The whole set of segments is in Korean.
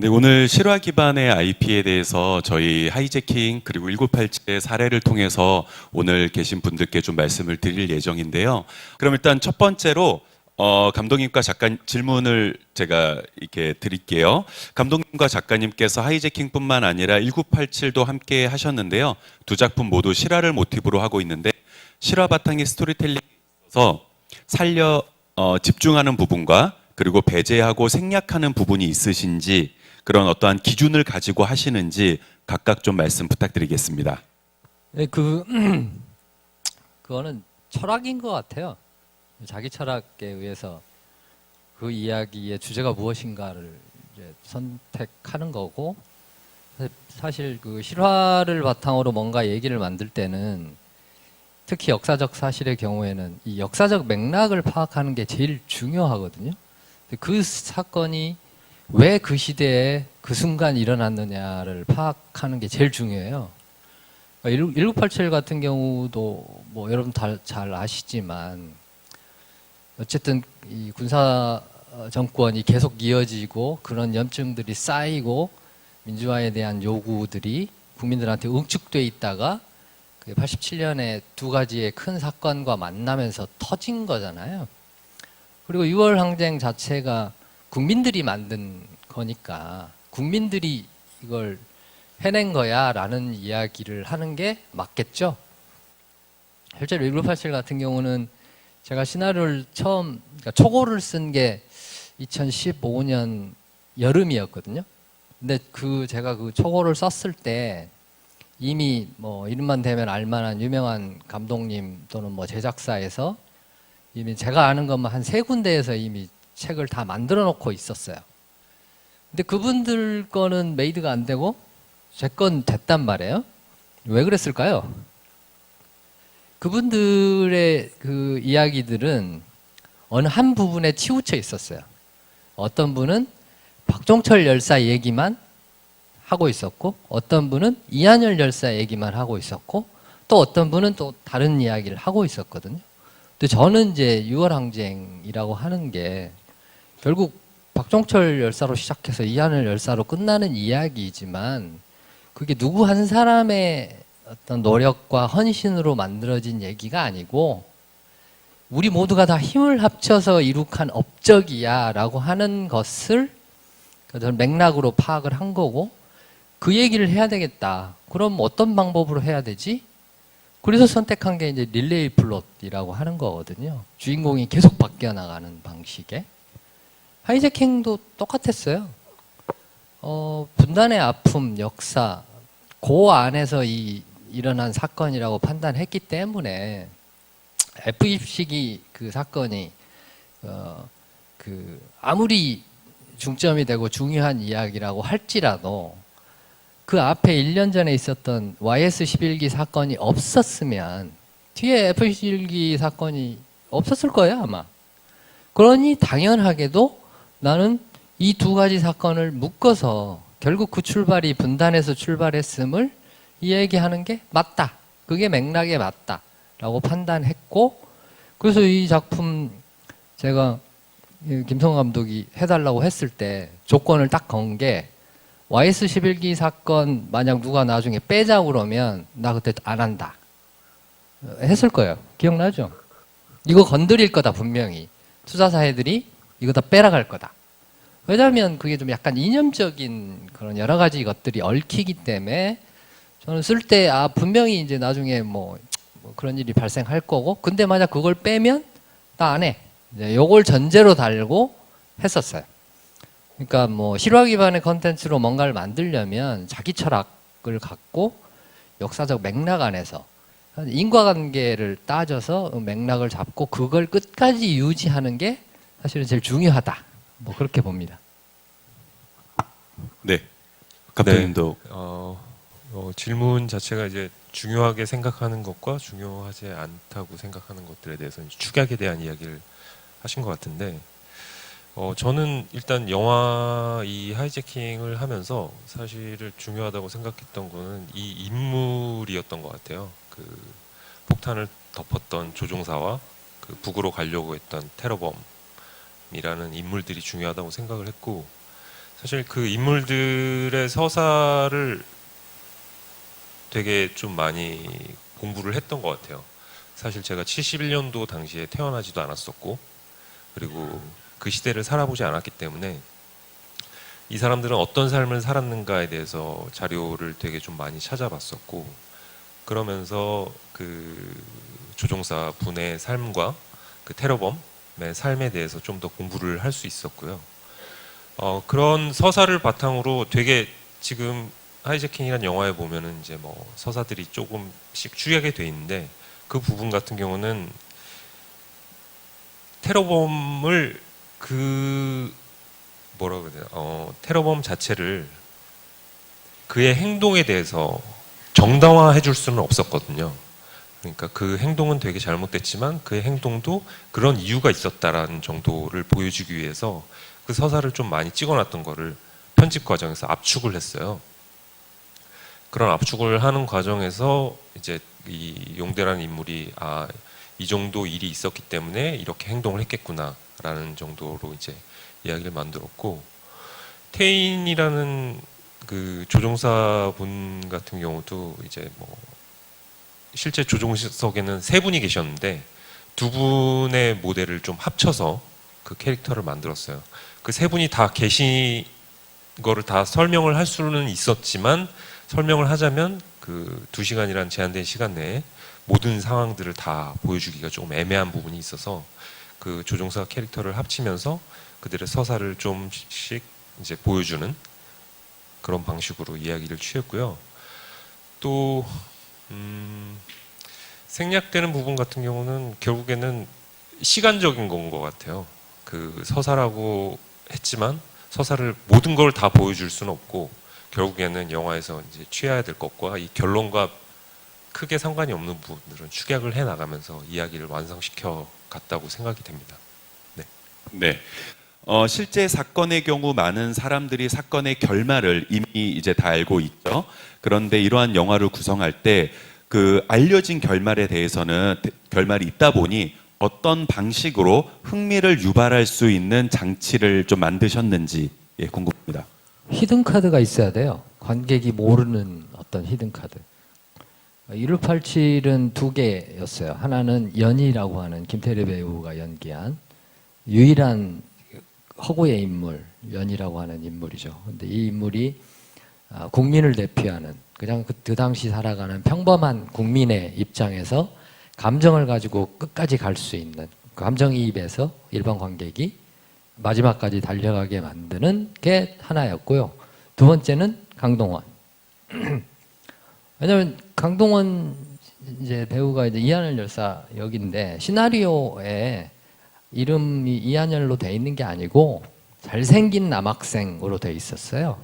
네, 오늘 실화 기반의 IP에 대해서 저희 하이제킹 그리고 1987의 사례를 통해서 오늘 계신 분들께 좀 말씀을 드릴 예정인데요. 그럼 일단 첫 번째로 어, 감독님과 작가 질문을 제가 이렇게 드릴게요. 감독님과 작가님께서 하이제킹뿐만 아니라 1987도 함께 하셨는데요. 두 작품 모두 실화를 모티브로 하고 있는데 실화 바탕의 스토리텔링에 있어서 살려 어, 집중하는 부분과 그리고 배제하고 생략하는 부분이 있으신지 그런 어떠한 기준을 가지고 하시는지 각각 좀 말씀 부탁드리겠습니다. 네, 그 그거는 철학인 것 같아요. 자기 철학에 의해서 그 이야기의 주제가 무엇인가를 선택하는 거고 사실 그 실화를 바탕으로 뭔가 얘기를 만들 때는 특히 역사적 사실의 경우에는 이 역사적 맥락을 파악하는 게 제일 중요하거든요. 그 사건이 왜 그 시대에 그 순간 일어났느냐를 파악하는 게 제일 중요해요. 1987 같은 경우도 뭐 여러분 다 잘 아시지만 어쨌든 이 군사 정권이 계속 이어지고 그런 염증들이 쌓이고 민주화에 대한 요구들이 국민들한테 응축돼 있다가 87년에 두 가지의 큰 사건과 만나면서 터진 거잖아요. 그리고 6월 항쟁 자체가 국민들이 만든 거니까 국민들이 이걸 해낸 거야 라는 이야기를 하는 게 맞겠죠. 실제로 1987 같은 경우는 제가 시나리오를 처음 그러니까 초고를 쓴 게 2015년 여름이었거든요. 근데 그 제가 그 초고를 썼을 때 이미 뭐 이름만 대면 알만한 유명한 감독님 또는 뭐 제작사에서 이미 제가 아는 것만 한 세 군데에서 이미 책을 다 만들어 놓고 있었어요. 근데 그분들 거는 메이드가 안 되고 제 건 됐단 말이에요. 왜 그랬을까요? 그분들의 그 이야기들은 어느 한 부분에 치우쳐 있었어요. 어떤 분은 박종철 열사 얘기만 하고 있었고, 어떤 분은 이한열 열사 얘기만 하고 있었고, 또 어떤 분은 또 다른 이야기를 하고 있었거든요. 근데 저는 이제 6월 항쟁이라고 하는 게 결국 박종철 열사로 시작해서 이한열 열사로 끝나는 이야기이지만 그게 누구 한 사람의 어떤 노력과 헌신으로 만들어진 얘기가 아니고 우리 모두가 다 힘을 합쳐서 이룩한 업적이야라고 하는 것을 저는 맥락으로 파악을 한 거고 그 얘기를 해야 되겠다. 그럼 어떤 방법으로 해야 되지? 그래서 선택한 게 이제 릴레이 플롯이라고 하는 거거든요. 주인공이 계속 바뀌어 나가는 방식의 하이제킹도 똑같았어요. 어, 분단의 아픔, 역사, 그 안에서 이 일어난 사건이라고 판단했기 때문에 F 입식이 그 사건이 어, 그 아무리 중점이 되고 중요한 이야기라고 할지라도 그 앞에 1년 전에 있었던 YS11기 사건이 없었으면 뒤에 F11기 사건이 없었을 거예요 아마. 그러니 당연하게도 나는 이 두 가지 사건을 묶어서 결국 그 출발이 분단에서 출발했음을 이야기하는 게 맞다. 그게 맥락에 맞다. 라고 판단했고, 그래서 이 작품 제가 김성 감독이 해달라고 했을 때 조건을 딱 건 게 YS11기 사건 만약 누가 나중에 빼자 그러면 나 그때 안 한다. 했을 거예요. 기억나죠? 이거 건드릴 거다, 분명히. 투자사회들이 이거 다 빼라갈 거다. 왜냐하면 그게 좀 약간 이념적인 그런 여러 가지 것들이 얽히기 때문에 저는 쓸 때 아 분명히 이제 나중에 뭐, 뭐 그런 일이 발생할 거고 근데 만약 그걸 빼면 나 안 해. 이제 요걸 전제로 달고 했었어요. 그러니까 뭐 실화 기반의 컨텐츠로 뭔가를 만들려면 자기 철학을 갖고 역사적 맥락 안에서 인과관계를 따져서 맥락을 잡고 그걸 끝까지 유지하는 게 사실은 제일 중요하다. 뭐 그렇게 봅니다. 네, 감독님도 어, 어, 질문 자체가 이제 중요하게 생각하는 것과 중요하지 않다고 생각하는 것들에 대해서 축약에 대한 이야기를 하신 것 같은데 어, 저는 일단 영화 이 하이제킹을 하면서 사실을 중요하다고 생각했던 거는 이 인물이었던 것 같아요. 그 폭탄을 덮었던 조종사와 그 북으로 가려고 했던 테러범 이라는 인물들이 중요하다고 생각을 했고 사실 그 인물들의 서사를 되게 좀 많이 공부를 했던 것 같아요. 사실 제가 71년도 당시에 태어나지도 않았었고, 그리고 그 시대를 살아보지 않았기 때문에 이 사람들은 어떤 삶을 살았는가에 대해서 자료를 되게 좀 많이 찾아봤었고, 그러면서 그 조종사 분의 삶과 그 테러범의 삶에 대해서 좀 더 공부를 할 수 있었고요. 어, 그런 서사를 바탕으로 되게 지금 하이제킹이라는 영화에 보면은 이제 뭐 서사들이 조금씩 추리하게 돼 있는데 그 부분 같은 경우는 테러범을 그 뭐라 그래야 되나 어, 테러범 자체를 그의 행동에 대해서 정당화해 줄 수는 없었거든요. 그러니까 그 행동은 되게 잘못됐지만 그의 행동도 그런 이유가 있었다라는 정도를 보여주기 위해서 그 서사를 좀 많이 찍어놨던 거를 편집 과정에서 압축을 했어요. 그런 압축을 하는 과정에서 이제 이 용대라는 인물이 아 이 정도 일이 있었기 때문에 이렇게 행동을 했겠구나라는 정도로 이제 이야기를 만들었고 태인이라는 그 조종사 분 같은 경우도 이제 뭐 실제 조종석에는 세 분이 계셨는데 두 분의 모델을 좀 합쳐서 그 캐릭터를 만들었어요. 그 세 분이 다 계신 거를 다 설명을 할 수는 있었지만 설명을 하자면 그 두 시간이란 제한된 시간 내에 모든 상황들을 다 보여주기가 조금 애매한 부분이 있어서 그 조종사 캐릭터를 합치면서 그들의 서사를 좀씩 이제 보여주는 그런 방식으로 이야기를 취했고요. 또 음, 생략되는 부분 같은 경우는 결국에는 시간적인 건 것 같아요. 그 서사라고 했지만 서사를 모든 걸 다 보여줄 수는 없고 결국에는 영화에서 이제 취해야 될 것과 이 결론과 크게 상관이 없는 부분들은 축약을 해 나가면서 이야기를 완성시켜 갔다고 생각이 됩니다. 네. 어, 실제 사건의 경우 많은 사람들이 사건의 결말을 이미 이제 다 알고 있죠. 그런데 이러한 영화를 구성할 때 그 알려진 결말에 대해서는 대- 결말이 있다 보니 어떤 방식으로 흥미를 유발할 수 있는 장치를 좀 만드셨는지 예, 궁금합니다. 히든 카드가 있어야 돼요. 관객이 모르는 어떤 히든 카드. 1587은 두 개였어요. 하나는 연희라고 하는 김태리 배우가 연기한 유일한 허구의 인물, 연희라고 하는 인물이죠. 근데 이 인물이 아, 국민을 대표하는 그냥 그, 그 당시 살아가는 평범한 국민의 입장에서 감정을 가지고 끝까지 갈 수 있는 그 감정이입에서 일반 관객이 마지막까지 달려가게 만드는 게 하나였고요. 두 번째는 강동원. 왜냐하면 강동원 이제 배우가 이제 이한열 열사 역인데 시나리오에 이름이 이한열로 돼 있는 게 아니고 잘생긴 남학생으로 돼 있었어요.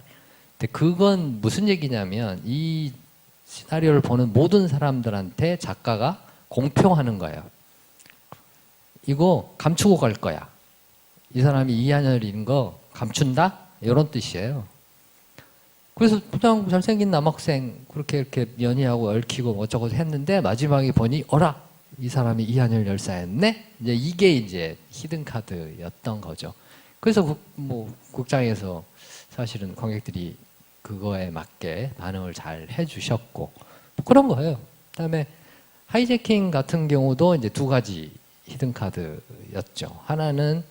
근데 그건 무슨 얘기냐면 이 시나리오를 보는 모든 사람들한테 작가가 공표하는 거예요. 이거 감추고 갈 거야. 이 사람이 이한열인 거 감춘다? 이런 뜻이에요. 그래서 그냥 잘생긴 남학생 그렇게 이렇게 연희하고 얽히고 뭐 어쩌고 했는데 마지막에 보니 어라 이 사람이 이한열 열사였네. 이제 이게 이제 히든 카드였던 거죠. 그래서 국, 뭐 국장에서 사실은 관객들이 그거에 맞게 반응을 잘 해주셨고 뭐 그런 거예요. 그다음에 하이제킹 같은 경우도 이제 두 가지 히든 카드였죠. 하나는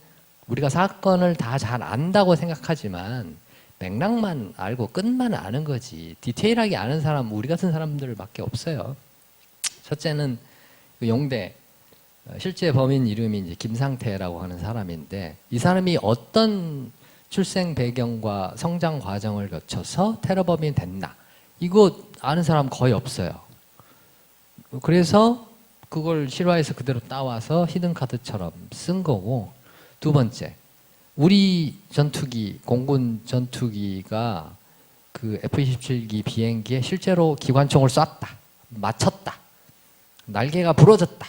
우리가 사건을 다 잘 안다고 생각하지만 맥락만 알고 끝만 아는 거지 디테일하게 아는 사람 우리 같은 사람들밖에 없어요. 첫째는 그 용대 어, 실제 범인 이름이 이제 김상태라고 하는 사람인데 이 사람이 어떤 출생 배경과 성장 과정을 거쳐서 테러범이 됐나 이거 아는 사람 거의 없어요. 그래서 그걸 실화에서 그대로 따와서 히든 카드처럼 쓴 거고 두 번째 우리 전투기 공군 전투기가 그 F-27기 비행기에 실제로 기관총을 쐈다 맞췄다 날개가 부러졌다.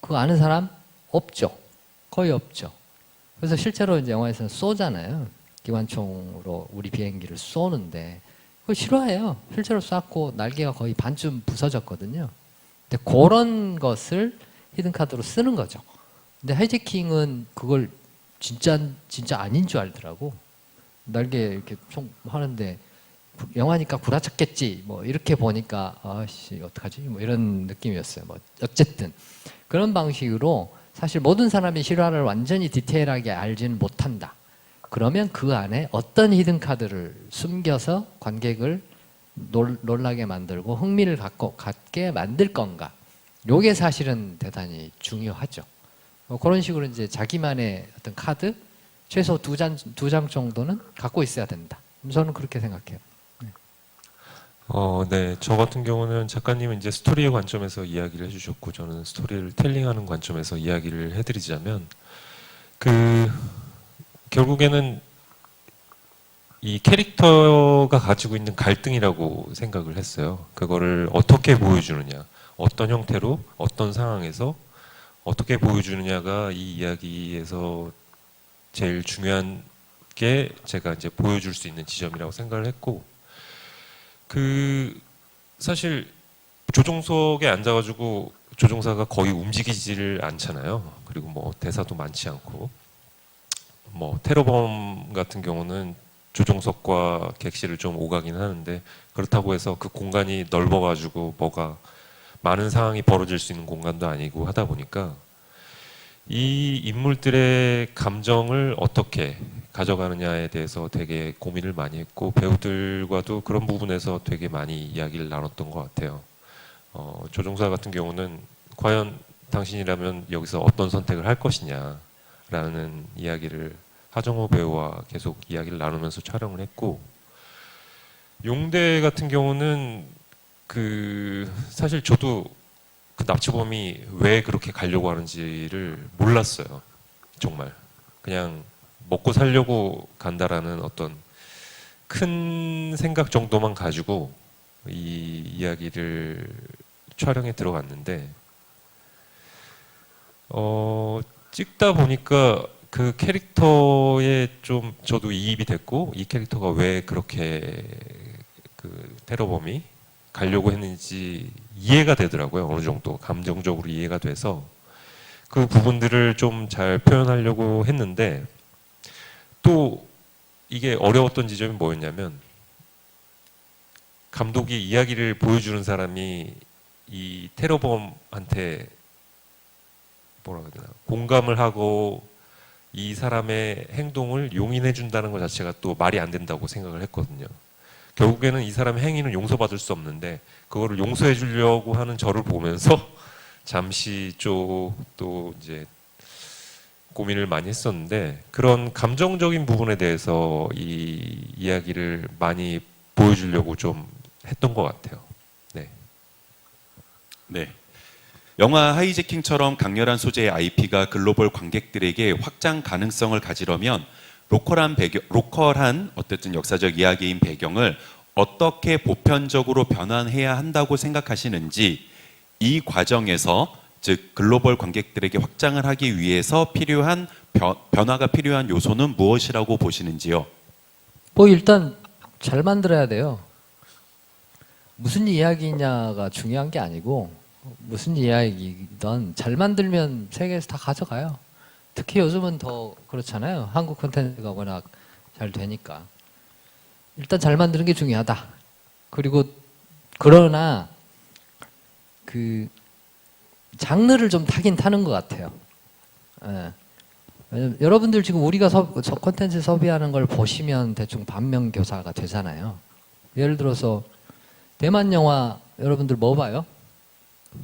그거 아는 사람 없죠. 거의 없죠. 그래서 실제로 이제 영화에서는 쏘잖아요. 기관총으로 우리 비행기를 쏘는데 그거 실화예요. 실제로 쐈고 날개가 거의 반쯤 부서졌거든요. 근데 그런 것을 히든 카드로 쓰는 거죠. 근데 하이제킹은 그걸 진짜 진짜 아닌 줄 알더라고. 날개 이렇게 총 하는데 구- 영화니까 구라쳤겠지 뭐 이렇게 보니까 아씨 어떡하지 뭐 이런 느낌이었어요. 뭐 어쨌든 그런 방식으로 사실 모든 사람이 실화를 완전히 디테일하게 알지는 못한다. 그러면 그 안에 어떤 히든 카드를 숨겨서 관객을 놀, 놀라게 만들고 흥미를 갖고 갖게 만들 건가? 요게 사실은 대단히 중요하죠. 어, 그런 식으로 이제 자기만의 어떤 카드 최소 두 장 두 장 정도는 갖고 있어야 된다. 저는 그렇게 생각해요. 어, 네. 저 같은 경우는 작가님은 이제 스토리의 관점에서 이야기를 해주셨고, 저는 스토리를 텔링하는 관점에서 이야기를 해드리자면, 그, 결국에는 이 캐릭터가 가지고 있는 갈등이라고 생각을 했어요. 그거를 어떻게 보여주느냐, 어떤 형태로, 어떤 상황에서 어떻게 보여주느냐가 이 이야기에서 제일 중요한 게 제가 이제 보여줄 수 있는 지점이라고 생각을 했고, 그 사실 조종석에 앉아가지고 조종사가 거의 움직이지를 않잖아요. 그리고 뭐 대사도 많지 않고 뭐 테러범 같은 경우는 조종석과 객실을 좀 오가긴 하는데 그렇다고 해서 그 공간이 넓어가지고 뭐가 많은 상황이 벌어질 수 있는 공간도 아니고 하다 보니까 이 인물들의 감정을 어떻게 가져가느냐에 대해서 되게 고민을 많이 했고 배우들과도 그런 부분에서 되게 많이 이야기를 나눴던 것 같아요. 어, 조종사 같은 경우는 과연 당신이라면 여기서 어떤 선택을 할 것이냐라는 이야기를 하정우 배우와 계속 이야기를 나누면서 촬영을 했고 용대 같은 경우는 그 사실 저도 그 납치범이 왜 그렇게 가려고 하는지를 몰랐어요. 정말 그냥 먹고 살려고 간다라는 어떤 큰 생각 정도만 가지고 이 이야기를 촬영에 들어갔는데 어 찍다 보니까 그 캐릭터에 좀 저도 이입이 됐고 이 캐릭터가 왜 그렇게 그 테러범이 가려고 했는지 이해가 되더라고요. 어느 정도 감정적으로 이해가 돼서 그 부분들을 좀 잘 표현하려고 했는데 또 이게 어려웠던 지점이 뭐였냐면 감독이 이야기를 보여주는 사람이 이 테러범한테 뭐라 그래야 되나 공감을 하고 이 사람의 행동을 용인해 준다는 것 자체가 또 말이 안 된다고 생각을 했거든요. 결국에는 이 사람의 행위는 용서받을 수 없는데 그거를 용서해 주려고 하는 저를 보면서 잠시 좀 또 이제 고민을 많이 했었는데 그런 감정적인 부분에 대해서 이 이야기를 많이 보여주려고 좀 했던 것 같아요. 네. 네. 영화 하이제킹처럼 강렬한 소재의 IP가 글로벌 관객들에게 확장 가능성을 가지려면 로컬한 배경, 로컬한 어쨌든 역사적 이야기인 배경을 어떻게 보편적으로 변환해야 한다고 생각하시는지 이 과정에서 즉 글로벌 관객들에게 확장을 하기 위해서 필요한 변, 변화가 필요한 요소는 무엇이라고 보시는지요? 뭐 일단 잘 만들어야 돼요. 무슨 이야기냐가 중요한 게 아니고 무슨 이야기든 잘 만들면 세계에서 다 가져가요. 특히 요즘은 더 그렇잖아요. 한국 콘텐츠가 워낙 잘 되니까. 일단 잘 만드는 게 중요하다. 그리고 그러나 그 장르를 좀 타긴 타는 것 같아요. 예. 여러분들 지금 우리가 서, 저 콘텐츠 소비하는 걸 보시면 대충 반면교사가 되잖아요. 예를 들어서 대만 영화 여러분들 뭐 봐요?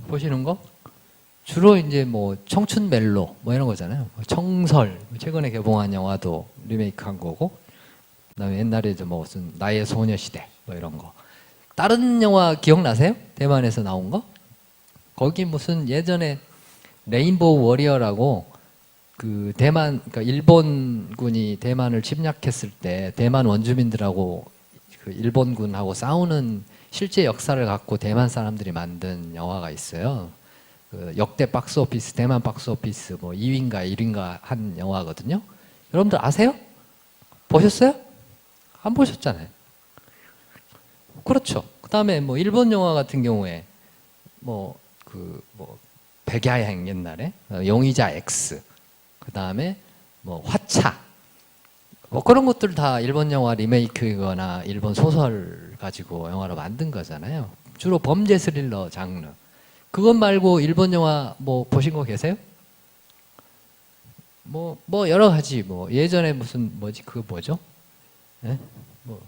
보시는 거? 주로 이제 뭐 청춘 멜로 뭐 이런 거잖아요. 뭐 청설 최근에 개봉한 영화도 리메이크한 거고, 그다음에 옛날에 저뭐 무슨 나의 소녀시대 뭐 이런 거. 다른 영화 기억나세요? 대만에서 나온 거? 거기 무슨 예전에 레인보우 워리어라고 그 대만 그러니까 일본군이 대만을 침략했을 때 대만 원주민들하고 그 일본군하고 싸우는 실제 역사를 갖고 대만 사람들이 만든 영화가 있어요. 그 역대 박스 오피스 대만 박스 오피스 뭐 2위인가 1위인가 한 영화거든요. 여러분들 아세요? 보셨어요? 안 보셨잖아요. 그렇죠. 그다음에 뭐 일본 영화 같은 경우에 뭐 그 뭐 백야행 옛날에 어, 용의자 X 그 다음에 뭐 화차 뭐 그런 것들 다 일본 영화 리메이크거나 일본 소설 가지고 영화로 만든 거잖아요. 주로 범죄 스릴러 장르. 그것 말고 일본 영화 뭐 보신 거 계세요? 뭐 뭐 여러 가지 뭐 예전에 무슨 뭐지 그거 뭐죠? 예? 뭐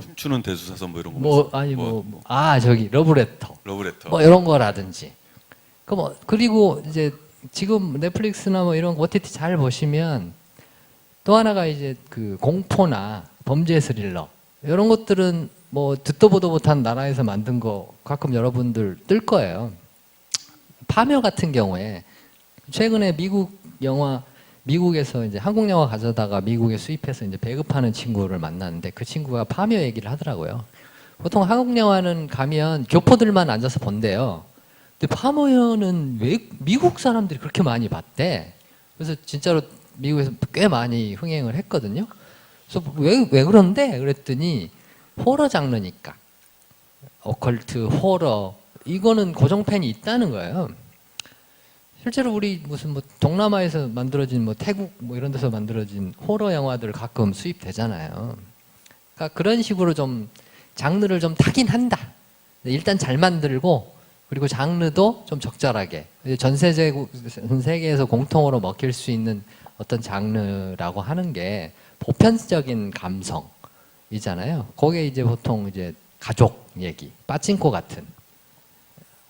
춤추는 대수사선 뭐 이런 거. 뭐 봤어요? 아니 뭐 아 저기 러브레터 러브레터. 뭐 이런 거라든지. 그 뭐 그리고 이제 지금 넷플릭스나 뭐 이런 OTT 잘 보시면 또 하나가 이제 그 공포나 범죄 스릴러 이런 것들은 뭐 듣도 보도 못한 나라에서 만든 거 가끔 여러분들 뜰 거예요. 파묘 같은 경우에 최근에 미국 영화 미국에서 이제 한국 영화 가져다가 미국에 수입해서 이제 배급하는 친구를 만났는데 그 친구가 파묘 얘기를 하더라고요. 보통 한국 영화는 가면 교포들만 앉아서 본대요. 근데 파묘는 왜 미국 사람들이 그렇게 많이 봤대. 그래서 진짜로 미국에서 꽤 많이 흥행을 했거든요. 그래서 왜, 왜 그런데? 그랬더니 호러 장르니까. 어컬트, 호러. 이거는 고정팬이 있다는 거예요. 실제로 우리 무슨 뭐 동남아에서 만들어진 뭐 태국 뭐 이런 데서 만들어진 호러 영화들 가끔 수입되잖아요. 그러니까 그런 식으로 좀 장르를 좀 타긴 한다. 일단 잘 만들고 그리고 장르도 좀 적절하게 전 세계 전 세계에서 공통으로 먹힐 수 있는 어떤 장르라고 하는 게 보편적인 감성이잖아요. 거기에 이제 보통 이제 가족 얘기, 빠친코 같은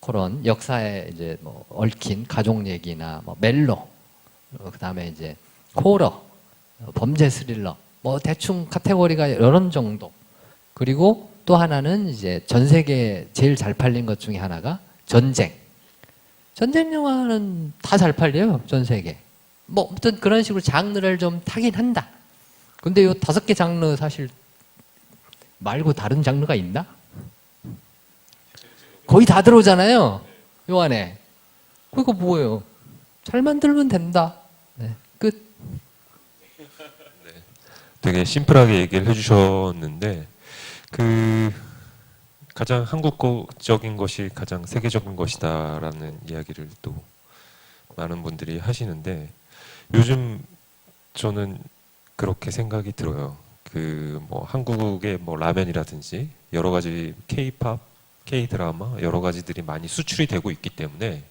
그런 역사에 이제 뭐 얽힌 가족 얘기나 뭐 멜로, 어, 그다음에 이제 호러, 어, 범죄 스릴러, 뭐 대충 카테고리가 이런 정도. 그리고 또 하나는 이제 전 세계 제일 잘 팔린 것 중에 하나가 전쟁. 전쟁 영화는 다 잘 팔려요, 전 세계. 뭐 아무튼 그런 식으로 장르를 좀 타긴 한다. 근데 요 다섯 개 장르 사실 말고 다른 장르가 있나? 거의 다 들어오잖아요. 요 안에. 그거 뭐예요? 잘 만들면 된다. 네, 끝. 되게 심플하게 얘기를 해주셨는데 그 가장 한국적인 것이 가장 세계적인 것이다라는 이야기를 또 많은 분들이 하시는데 요즘 저는 그렇게 생각이 들어요. 그 뭐 한국의 뭐 라면이라든지 여러 가지 K-팝, K-드라마 여러 가지들이 많이 수출이 되고 있기 때문에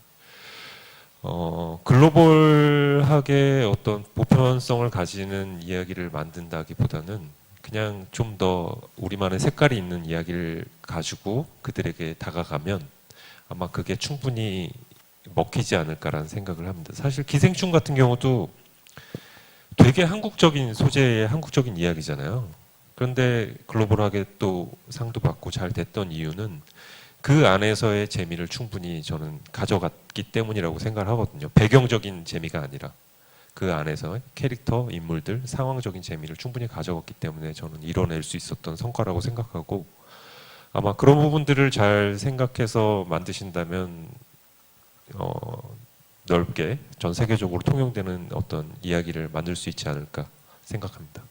어, 글로벌하게 어떤 보편성을 가지는 이야기를 만든다기보다는 그냥 좀 더 우리만의 색깔이 있는 이야기를 가지고 그들에게 다가가면 아마 그게 충분히 먹히지 않을까라는 생각을 합니다. 사실 기생충 같은 경우도 되게 한국적인 소재의 한국적인 이야기잖아요. 그런데 글로벌하게 또 상도 받고 잘 됐던 이유는 그 안에서의 재미를 충분히 저는 가져갔기 때문이라고 생각을 하거든요. 배경적인 재미가 아니라 그 안에서 캐릭터, 인물들, 상황적인 재미를 충분히 가져갔기 때문에 저는 이뤄낼 수 있었던 성과라고 생각하고 아마 그런 부분들을 잘 생각해서 만드신다면 어, 넓게 전 세계적으로 통용되는 어떤 이야기를 만들 수 있지 않을까 생각합니다.